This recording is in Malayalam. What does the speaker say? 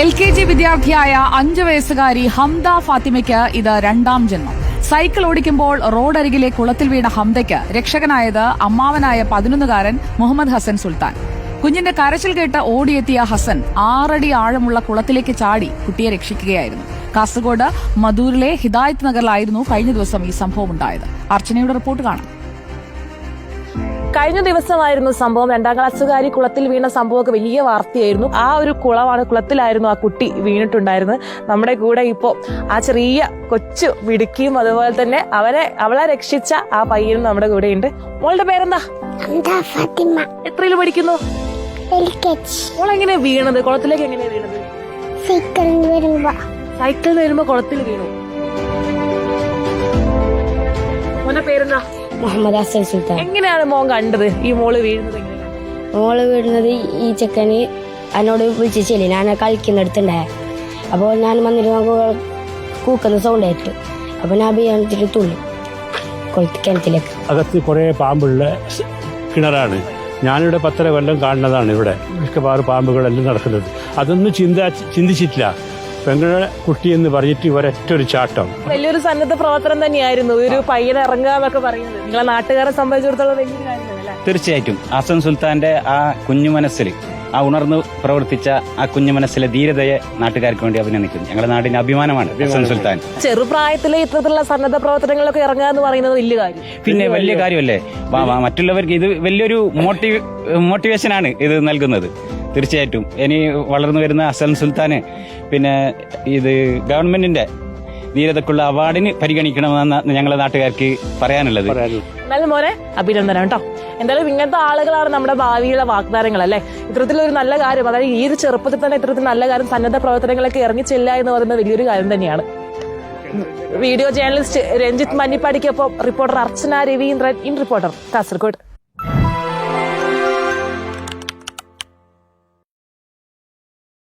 എൽ കെ ജി വിദ്യാർത്ഥിയായ അഞ്ചു വയസ്സുകാരി ഹംദ ഫാത്തിമയ്ക്ക് ഇത് രണ്ടാം ജന്മം. സൈക്കിൾ ഓടിക്കുമ്പോൾ റോഡരികിലെ കുളത്തിൽ വീണ ഹംദയ്ക്ക് രക്ഷകനായത് അമ്മാവനായ പതിനൊന്നുകാരൻ മുഹമ്മദ് ഹസൻ സുൽത്താൻ. കുഞ്ഞിന്റെ കരച്ചിൽ കേട്ട് ഓടിയെത്തിയ ഹസൻ ആറടി ആഴമുള്ള കുളത്തിലേക്ക് ചാടി കുട്ടിയെ രക്ഷിക്കുകയായിരുന്നു. കാസർഗോഡ് മധൂരിലെ ഹിദായത്ത് നഗറിലായിരുന്നു കഴിഞ്ഞ ദിവസം ഈ സംഭവം ഉണ്ടായത് അർച്ചനയുടെ റിപ്പോർട്ട് കാണാം. കഴിഞ്ഞ ദിവസമായിരുന്നു സംഭവം. രണ്ടാം ക്ലാസ്സുകാരി കുളത്തിൽ വീണ സംഭവമൊക്കെ വലിയ വാർത്തയായിരുന്നു. ആ ഒരു കുളമാണ് കുളത്തിലായിരുന്നു ആ കുട്ടി വീണിട്ടുണ്ടായിരുന്നത്. നമ്മുടെ കൂടെ ഇപ്പോ ആ ചെറിയ കൊച്ചു മിടുക്കിയും അതുപോലെ തന്നെ അവരെ അവളെ രക്ഷിച്ച ആ പയ്യനും നമ്മുടെ കൂടെ ഉണ്ട്. മോളുടെ പേരെന്താ? എത്രയിൽ പഠിക്കുന്നു? മോൾ എങ്ങനെ വീണത്? കുളത്തിലേക്ക് എങ്ങനെയാ വീണത്? സൈക്കിൾ വരുമ്പോ. സൈക്കിളിൽ വരുമ്പോ കുളത്തിൽ വീണു. മോന്റെ പേരെന്താ? മുഹമ്മദ് ഹസൻ സുൽത്താൻ. എങ്ങനെയാണ് മോൻ കണ്ടത്? ഈ മോൾ വീഴുന്നത് മോൾ വീഴുന്നത് ഈ ചെക്കന് എന്നോട് വിളിച്ചില്ലേ ചെല്ലി ഞാൻ കളിക്കുന്നിടത്തുണ്ടായ അപ്പോൾ ഞാൻ വന്നിട്ട് നമുക്ക് കൂക്കുന്ന സൗണ്ട് ആയിട്ട്. അപ്പോൾ ഞാൻ ബിരിയാണിട്ട് തുള്ളി. കൊളുത്തി കിണറ്റിലേക്ക്. അകത്ത് കുറേ പാമ്പുള്ള കിണറാണ്. ഞാനിവിടെ പത്തര കൊല്ലം കാണുന്നതാണ് ഇവിടെ. മിക്കവാറും പാമ്പുകളെല്ലാം നടക്കുന്നത്. അതൊന്നും ചിന്ത ചിന്തിച്ചിട്ടില്ല. പെങ്ങളുടെ കുട്ടി എന്ന് പറഞ്ഞിട്ട് ഒരൊറ്റ ഒരു ചാട്ടം. വലിയൊരു സന്നദ്ധ പ്രവർത്തനം തന്നെയായിരുന്നു. ഒരു പയ്യനെ ഇറങ്ങുക എന്നൊക്കെ പറയുന്നത്. നിങ്ങളെ നാട്ടുകാരെ സംബന്ധിച്ചിടത്തോളം വലിയൊരു കാര്യമാണ് അല്ലേ? തീർച്ചയായിട്ടും. ഹസൻ സുൽത്താന്റെ ആ കുഞ്ഞു മനസ്സിൽ ആ ഉണർന്നു പ്രവർത്തിച്ച ആ കുഞ്ഞു മനസ്സിലെ ധീരതയെ നാട്ടുകാർക്ക് വേണ്ടി അഭിനന്ദിക്കുന്നു. ഞങ്ങളുടെ നാടിന്റെ അഭിമാനമാണ് ഹസൻ സുൽത്താൻ. ചെറുപ്രായത്തിലെ ഇത്തരത്തിലുള്ള സന്നദ്ധ പ്രവർത്തനങ്ങളൊക്കെ ഇറങ്ങുക എന്ന് പറയുന്നത് വലിയ കാര്യം. പിന്നെ വലിയ കാര്യമല്ലേ? മറ്റുള്ളവർക്ക് ഇത് വലിയൊരു മോട്ടിവേഷൻ ആണ് ഇത് നൽകുന്നത്. തീർച്ചയായിട്ടും. ഇനി വളർന്നു വരുന്ന അസൽ സുൽത്താന് പിന്നെ ഇത് ഗവൺമെന്റിന്റെ ധീരതക്കുള്ള അവാർഡിന് പരിഗണിക്കണമെന്നാണ് ഞങ്ങളെ നാട്ടുകാർക്ക് പറയാനുള്ളത്. എന്നാലും മോനെ അഭിനന്ദനം കേട്ടോ. എന്തായാലും ഇങ്ങനത്തെ ആളുകളാണ് നമ്മുടെ ഭാവിയിലെ വാഗ്ദാനങ്ങൾ അല്ലെ? ഇത്തരത്തിലൊരു നല്ല കാര്യം അതായത് ഈ ഒരു ചെറുപ്പത്തിൽ തന്നെ ഇത്തരത്തിൽ നല്ല കാര്യം സന്നദ്ധ പ്രവർത്തനങ്ങളൊക്കെ ഇറങ്ങിച്ചില്ല എന്ന് പറയുന്നത് വലിയൊരു കാര്യം തന്നെയാണ്. Video journalist Ranjith മഞ്ഞിപ്പാടിക്കൊപ്പം reporter Archana Raveendran in reporter Kasaragod.